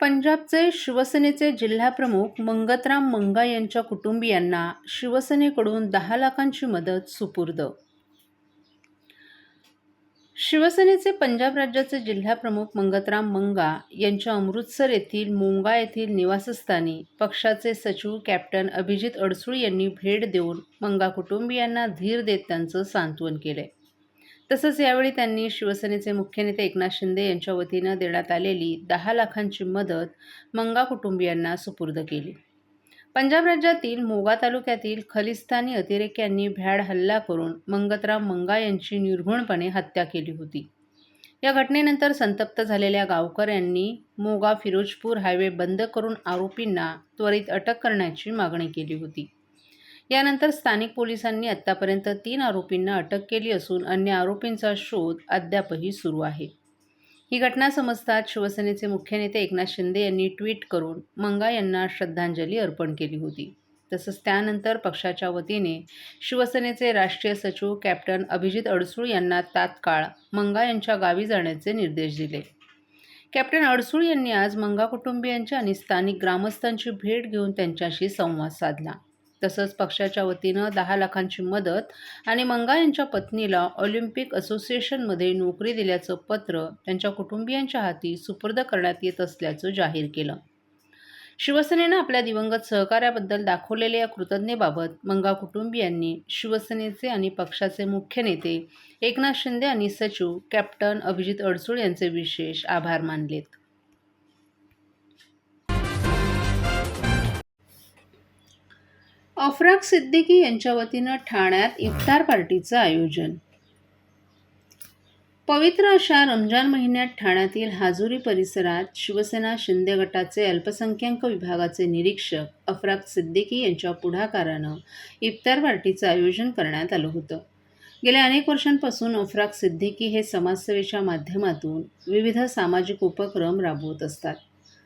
पंजाबचे शिवसेनेचे जिल्हाप्रमुख मंगतराम मंगा यांच्या कुटुंबियांना शिवसेनेकडून दहा लाखांची मदत सुपूर्द. शिवसेनेचे पंजाब राज्याचे जिल्हाप्रमुख मंगतराम मंगा यांच्या अमृतसर येथील मोंगा येथील निवासस्थानी पक्षाचे सचिव कॅप्टन अभिजित अडसूळ यांनी भेट देऊन मंगा कुटुंबियांना धीर देत त्यांचं सांत्वन केले तसंच यावेळी त्यांनी शिवसेनेचे मुख्य नेते एकनाथ शिंदे यांच्या वतीनं देण्यात आलेली दहा लाखांची मदत मंगा कुटुंबियांना सुपूर्द केली. पंजाब राज्यातील मोगा तालुक्यातील खलिस्तानी अतिरेक्यांनी भ्याड हल्ला करून मंगतराम मंगा यांची निर्घुणपणे हत्या केली होती. या घटनेनंतर संतप्त झालेल्या गावकऱ्यांनी मोगा फिरोजपूर हायवे बंद करून आरोपींना त्वरित अटक करण्याची मागणी केली होती. यानंतर स्थानिक पोलिसांनी आत्तापर्यंत तीन आरोपींना अटक केली असून अन्य आरोपींचा शोध अद्यापही सुरू आहे. ही घटना समजताच शिवसेनेचे मुख्य नेते एकनाथ शिंदे यांनी ट्विट करून मंगा यांना श्रद्धांजली अर्पण केली होती. तसंच त्यानंतर पक्षाच्या वतीने शिवसेनेचे राष्ट्रीय सचिव कॅप्टन अभिजित अडसूळ यांना तात्काळ मंगा यांच्या गावी जाण्याचे निर्देश दिले. कॅप्टन अडसूळ यांनी आज मंगा कुटुंबियांची आणि स्थानिक ग्रामस्थांची भेट घेऊन त्यांच्याशी संवाद साधला. तसंच पक्षाच्या वतीनं दहा लाखांची मदत आणि मंगा यांच्या पत्नीला ऑलिम्पिक असोसिएशनमध्ये नोकरी दिल्याचं पत्र त्यांच्या कुटुंबियांच्या हाती सुपूर्द करण्यात येत असल्याचं जाहीर केलं. शिवसेनेनं आपल्या दिवंगत सहकार्याबद्दल दाखवलेल्या या कृतज्ञतेबाबत मंगा कुटुंबियांनी शिवसेनेचे आणि पक्षाचे मुख्य नेते एकनाथ शिंदे आणि सचिव कॅप्टन अभिजित अडसूळ यांचे विशेष आभार मानलेत. अफराक सिद्दीकी यांच्या वतीनं ठाण्यात इफ्तार पार्टीचं आयोजन. पवित्र अशा रमजान महिन्यात ठाण्यातील हाजुरी परिसरात शिवसेना शिंदे गटाचे अल्पसंख्याक विभागाचे निरीक्षक अफराक सिद्दीकी यांच्या पुढाकारानं इफ्तार पार्टीचं आयोजन करण्यात आलं होतं. गेल्या अनेक वर्षांपासून अफराक सिद्दीकी हे समाजसेवेच्या माध्यमातून विविध सामाजिक उपक्रम राबवत असतात.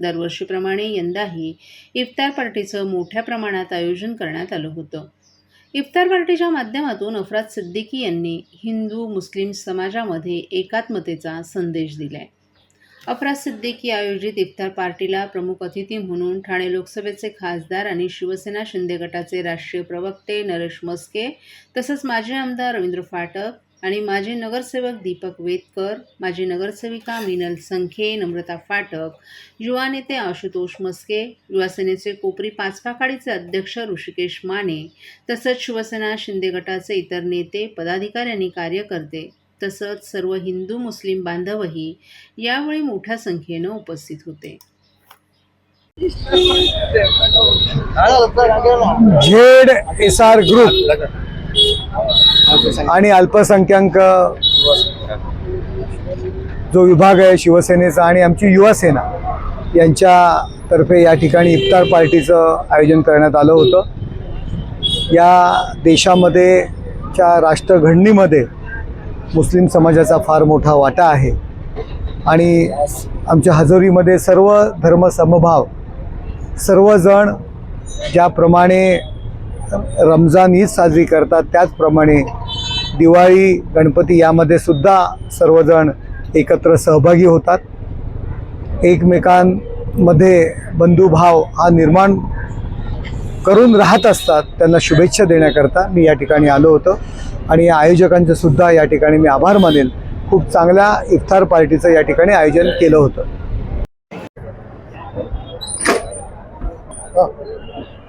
दरवर्षीप्रमाणे यंदाही इफ्तार पार्टीचं मोठ्या प्रमाणात आयोजन करण्यात आलं होतं. इफ्तार पार्टीच्या माध्यमातून अफरात सिद्दीकी यांनी हिंदू मुस्लिम समाजामध्ये एकात्मतेचा संदेश दिलाय. अफराज सिद्दीकी आयोजित इफ्तार पार्टीला प्रमुख अतिथी म्हणून ठाणे लोकसभेचे खासदार आणि शिवसेना शिंदे गटाचे राष्ट्रीय प्रवक्ते नरेश मस्के तसंच माजी आमदार रवींद्र फाटक आणि माजी नगरसेवक दीपक वेदकर माजी नगरसेविका मिनल संखे नम्रता फाटक युवा नेते आशुतोष मस्के युवासेनेचे कोपरी पाचपाखाडीचे अध्यक्ष ऋषिकेश माने तसंच शिवसेना शिंदे गटाचे इतर नेते पदाधिकारी आणि कार्यकर्ते तसंच सर्व हिंदू मुस्लिम बांधवही यावेळी मोठ्या संख्येनं उपस्थित होते. Z S R group. आणि अल्पसंख्याक जो विभाग आहे शिवसेनेचा आणि आमची युवा सेना यांच्यातर्फे या ठिकाणी इफ्तार पार्टीचं आयोजन करण्यात आलं होतं. या देशामध्ये च्या राष्ट्रघडणीमध्ये मुस्लिम समाजाचा फार मोठा वाटा आहे. आणि आमच्या हजोरीमध्ये सर्व धर्म समभाव सर्वजण ज्याप्रमाणे रमजान ईद साजरी करतात त्याचप्रमाणे दिवाळी गणपती यामध्ये सुद्धा सर्वजण एकत्र सहभागी होतात. एकमेकांमध्ये बंधुभाव हा निर्माण करून राहत असतात त्यांना शुभेच्छा देण्याकरता मी या ठिकाणी आलो होतो. आणि या आयोजकांचं सुद्धा या ठिकाणी मी आभार मानेल. खूप चांगल्या इफ्तार पार्टीचं या ठिकाणी आयोजन केलं होतं.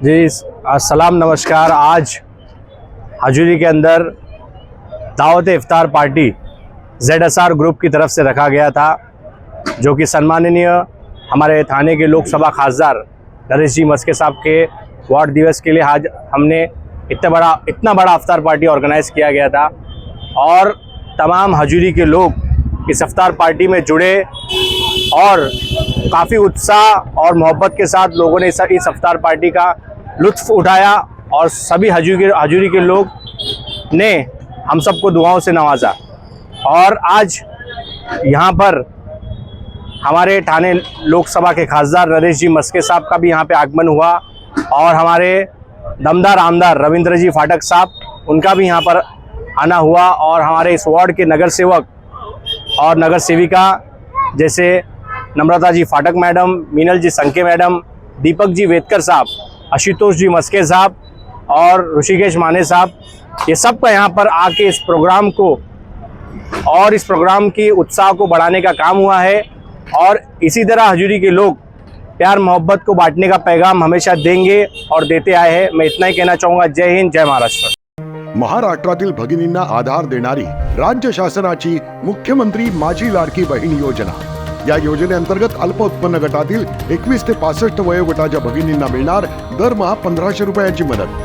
जी सलाम नमस्कार. आज हाजुरी के अंदर दावत इफ्तार party Z S R group की तरफ़ से रखा गया था, जो कि सम्माननीय हमारे थाने के लोकसभा खासदार नरेश जी मस्के साहब के वार्ड दिवस के लिए आज हमने इतना बड़ा इतना बड़ा अफ्तार पार्टी ऑर्गेनाइज किया गया था। और तमाम हजूरी के लोग इस अफ्तार पार्टी में जुड़े और काफ़ी उत्साह और मोहब्बत के साथ लोगों ने इस अफ्तार पार्टी का लुत्फ़ उठाया और सभी हजूरी हजूरी के लोग ने हम सबको दुआओं से नवाजा। और आज यहाँ पर हमारे ठाणे लोकसभा के खासदार नरेश जी मस्के साहब का भी यहाँ पे आगमन हुआ और हमारे दमदार आमदार रविंद्र जी फाटक साहब, उनका भी यहाँ पर आना हुआ और हमारे इस वार्ड के नगर सेवक और नगर सेविका जैसे नम्रता जी फाटक मैडम, मीनल जी संके मैडम, दीपक जी वेदकर साहब, आशुतोष जी मस्के साहब और ऋषिकेश माने साहब ये सब का यहाँ पर आके इस प्रोग्राम को और इस प्रोग्राम की उत्साह को बढ़ाने का काम हुआ है। और इसी तरह हजूरी के लोग प्यार मोहब्बत को बांटने का पैगाम हमेशा देंगे और देते आए हैं। मैं इतना ही कहना चाहूँगा, जय हिंद, जय महाराष्ट्र। महाराष्ट्रातील भगिनींना आधार देणारी राज्य शासनाची मुख्यमंत्री माझी लाडकी बहीण योजना। या योजनेअंतर्गत अल्प उत्पन्न गटातील एकवीस ते पासष्ट वयोगटाच्या भगिनींना मिळणार दरमहा पंधराशे रुपयाची मदत।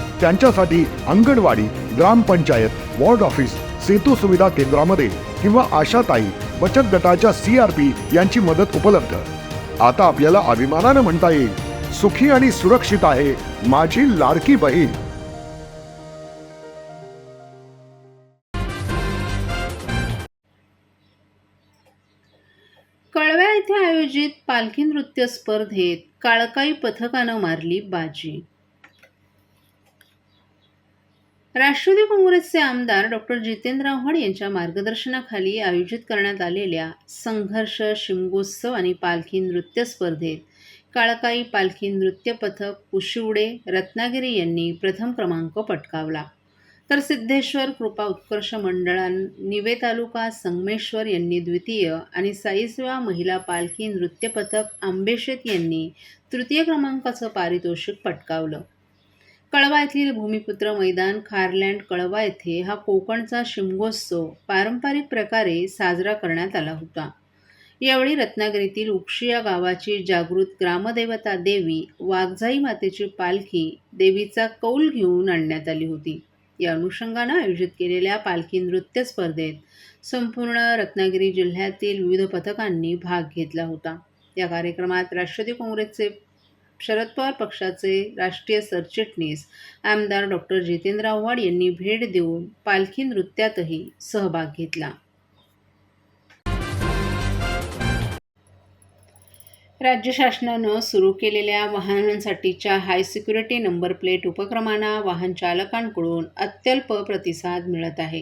त्यांच्यासाठी अंगणवाडी ग्रामपंचायत वॉर्ड ऑफिस सेतू सुविधा केंद्रामध्ये किंवा आशाताई बचत गटाच्या सी आर पी यांची मदत उपलब्ध. आता आपल्याला अभिमानानं म्हणता येईल सुखी आणि सुरक्षित आहे माझी लाडकी बहीण. कळव्या येथे आयोजित पालखी नृत्य स्पर्धेत काळकाई पथकानं मारली बाजी. राष्ट्रवादी काँग्रेसचे आमदार डॉक्टर जितेंद्र आव्हाड यांच्या मार्गदर्शनाखाली आयोजित करण्यात आलेल्या संघर्ष शिमगोत्सव आणि पालखी नृत्य स्पर्धेत काळकाई पालखी नृत्य पथक कुशिवडे रत्नागिरी यांनी प्रथम क्रमांक पटकावला. तर सिद्धेश्वर कृपा उत्कर्ष मंडळां निवे तालुका संगमेश्वर यांनी द्वितीय आणि साईसेवा महिला पालखी नृत्य पथक आंबेशेत यांनी तृतीय क्रमांकाचं पारितोषिक पटकावलं. कळवा येथील भूमिपुत्र मैदान खारलँड कळवा येथे हा कोकणचा शिमगोत्सव पारंपरिक प्रकारे साजरा करण्यात आला होता. यावेळी रत्नागिरीतील उक्षी या गावाची जागृत ग्रामदेवता देवी वाघजाई मातेची पालखी देवीचा कौल घेऊन आणण्यात आली होती. या अनुषंगानं आयोजित केलेल्या पालखी नृत्य स्पर्धेत संपूर्ण रत्नागिरी जिल्ह्यातील विविध पथकांनी भाग घेतला होता. या कार्यक्रमात राष्ट्रवादी काँग्रेसचे शरद पवार पक्षाचे राष्ट्रीय सरचिटणीस आमदार डॉक्टर जितेंद्र आव्हाड यांनी भेट देऊन पालखी नृत्यातही सहभाग घेतला. राज्य शासनानं सुरू केलेल्या वाहनांसाठीच्या हाय सिक्युरिटी नंबर प्लेट उपक्रमांना वाहन चालकांकडून अत्यल्प प्रतिसाद मिळत आहे.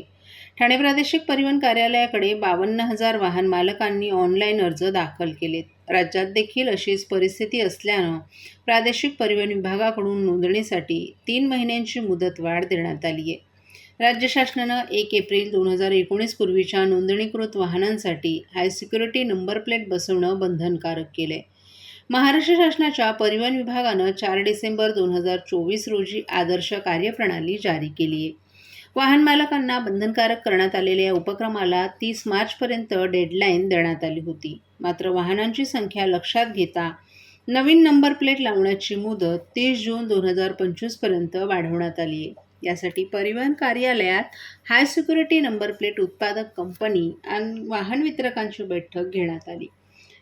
ठाणे प्रादेशिक परिवहन कार्यालयाकडे बावन्न हजार वाहन मालकांनी ऑनलाईन अर्ज दाखल केलेत. राज्यात देखील अशीच परिस्थिती असल्यानं प्रादेशिक परिवहन विभागाकडून नोंदणीसाठी तीन महिन्यांची मुदत वाढ देण्यात आली आहे. राज्य शासनानं एक एप्रिल दोन हजार एकोणीस पूर्वीच्या नोंदणीकृत वाहनांसाठी हाय सिक्युरिटी नंबर प्लेट बसवणं बंधनकारक केलं आहे महाराष्ट्र शासनाच्या परिवहन विभागानं चार डिसेंबर दोन हजार चोवीस रोजी आदर्श कार्यप्रणाली जारी केली आहे. वाहन मालकांना बंधनकारक करण्यात आलेल्या या उपक्रमाला तीस मार्चपर्यंत डेडलाईन देण्यात आली होती. मात्र वाहनांची संख्या लक्षात घेता नवीन नंबर प्लेट लावण्याची मुदत तीस जून दोन हजार पंचवीसपर्यंत वाढवण्यात आली आहे यासाठी परिवहन कार्यालयात हाय सिक्युरिटी नंबर प्लेट उत्पादक कंपनी आणि वाहन वितरकांची बैठक घेण्यात आली.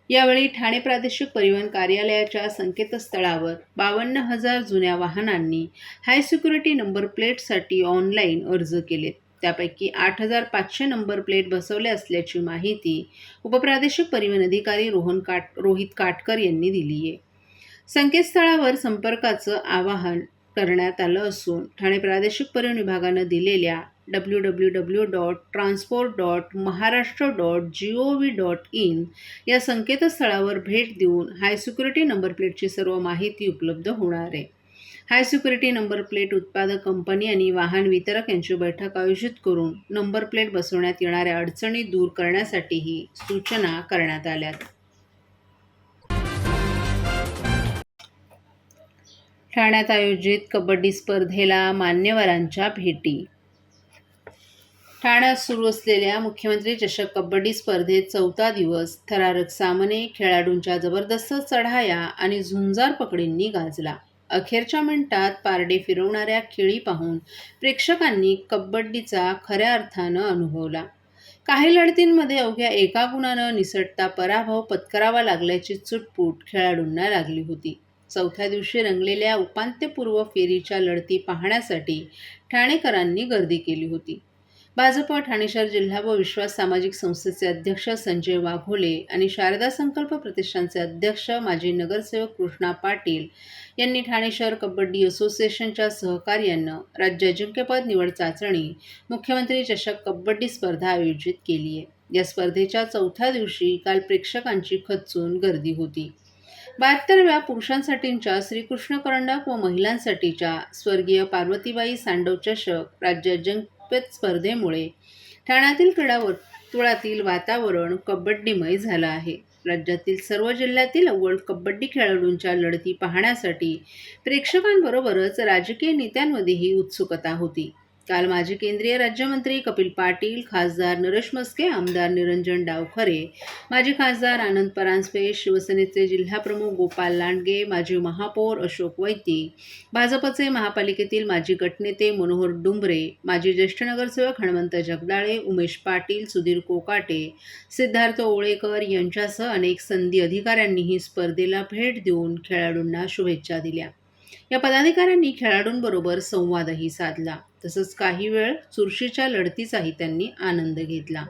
यावेळी ठाणे प्रादेशिक परिवहन कार्यालयाच्या संकेतस्थळावर बावन्न हजार जुन्या वाहनांनी हाय सिक्युरिटी नंबर प्लेटसाठी ऑनलाईन अर्ज केलेत. त्यापैकी आठ हजार पाचशे नंबर प्लेट बसवले असल्याची माहिती उपप्रादेशिक परिवहन अधिकारी रोहन काट रोहित काटकर यांनी दिली आहे संकेतस्थळावर संपर्काचं आवाहन करण्यात आलं असून ठाणे प्रादेशिक परिवहन विभागानं दिलेल्या W W W dot transport dot Maharashtra dot G O V dot in या संकेतस्थळावर भेट देऊन हाय सिक्युरिटी नंबर प्लेटची सर्व माहिती उपलब्ध होणार आहे. हाय सिक्युरिटी नंबर प्लेट उत्पादक कंपनी आणि वाहन वितरक यांची बैठक आयोजित करून नंबर प्लेट बसवण्यात येणाऱ्या अडचणी दूर करण्यासाठीही सूचना करण्यात आल्यात. ठाण्यात आयोजित कबड्डी स्पर्धेला मान्यवरांच्या भेटी. ठाण्यात सुरू असलेल्या मुख्यमंत्री चषक कबड्डी स्पर्धेत चौथा दिवस थरारक सामने खेळाडूंच्या जबरदस्त चढाया आणि झुंजार पकडींनी गाजला. अखेरच्या मिनिटात पारडे फिरवणाऱ्या खेळी पाहून प्रेक्षकांनी कबड्डीचा खऱ्या अर्थानं अनुभवला. काही लढतींमध्ये अवघ्या एका गुणानं निसटता पराभव पत्करावा लागल्याची चुटपूट खेळाडूंना लागली होती. चौथ्या दिवशी रंगलेल्या उपांत्यपूर्व फेरीच्या लढती पाहण्यासाठी ठाणेकरांनी गर्दी केली होती. भाजप ठाणे शहर जिल्हा व विश्वास सामाजिक संस्थेचे अध्यक्ष संजय वाघोले आणि शारदा संकल्प प्रतिष्ठानचे अध्यक्ष माजी नगरसेवक कृष्णा पाटील यांनी ठाणे शहर कबड्डी असोसिएशनच्या सहकार्यानं राज्य अजिंक्यपद निवड चाचणी मुख्यमंत्री चषक कबड्डी स्पर्धा आयोजित केली आहे या स्पर्धेच्या चौथ्या दिवशी काल प्रेक्षकांची खचून गर्दी होती. बहात्तरव्या पुरुषांसाठीच्या श्रीकृष्ण करंडक व महिलांसाठीच्या स्वर्गीय पार्वतीबाई सांडव चषक राज्य जंगपत स्पर्धेमुळे ठाण्यातील क्रीडा वर्तुळातील वातावरण कबड्डीमय झालं आहे. राज्यातील सर्व जिल्ह्यातील अव्वल कबड्डी खेळाडूंच्या लढती पाहण्यासाठी प्रेक्षकांबरोबरच राजकीय नेत्यांमध्येही उत्सुकता होती. काल माजी केंद्रीय राज्यमंत्री कपिल पाटील खासदार नरेश मस्के आमदार निरंजन डावखरे माजी खासदार आनंद परांजपे शिवसेनेचे जिल्हाप्रमुख गोपाल लांडगे माजी महापौर अशोक वैती भाजपचे महापालिकेतील माजी गटनेते मनोहर डुंबरे माजी ज्येष्ठ नगरसेवक हणमंत जगदाळे उमेश पाटील सुधीर कोकाटे सिद्धार्थ ओळेकर यांच्यासह अनेक संधी अधिकाऱ्यांनीही स्पर्धेला भेट देऊन खेळाडूंना शुभेच्छा दिल्या. या पदाधिकाऱ्यांनी खेळाडूंबरोबर संवादही साधला. तसंच काही वेळ चुरशीच्या लढतीचाही त्यांनी आनंद घेतला.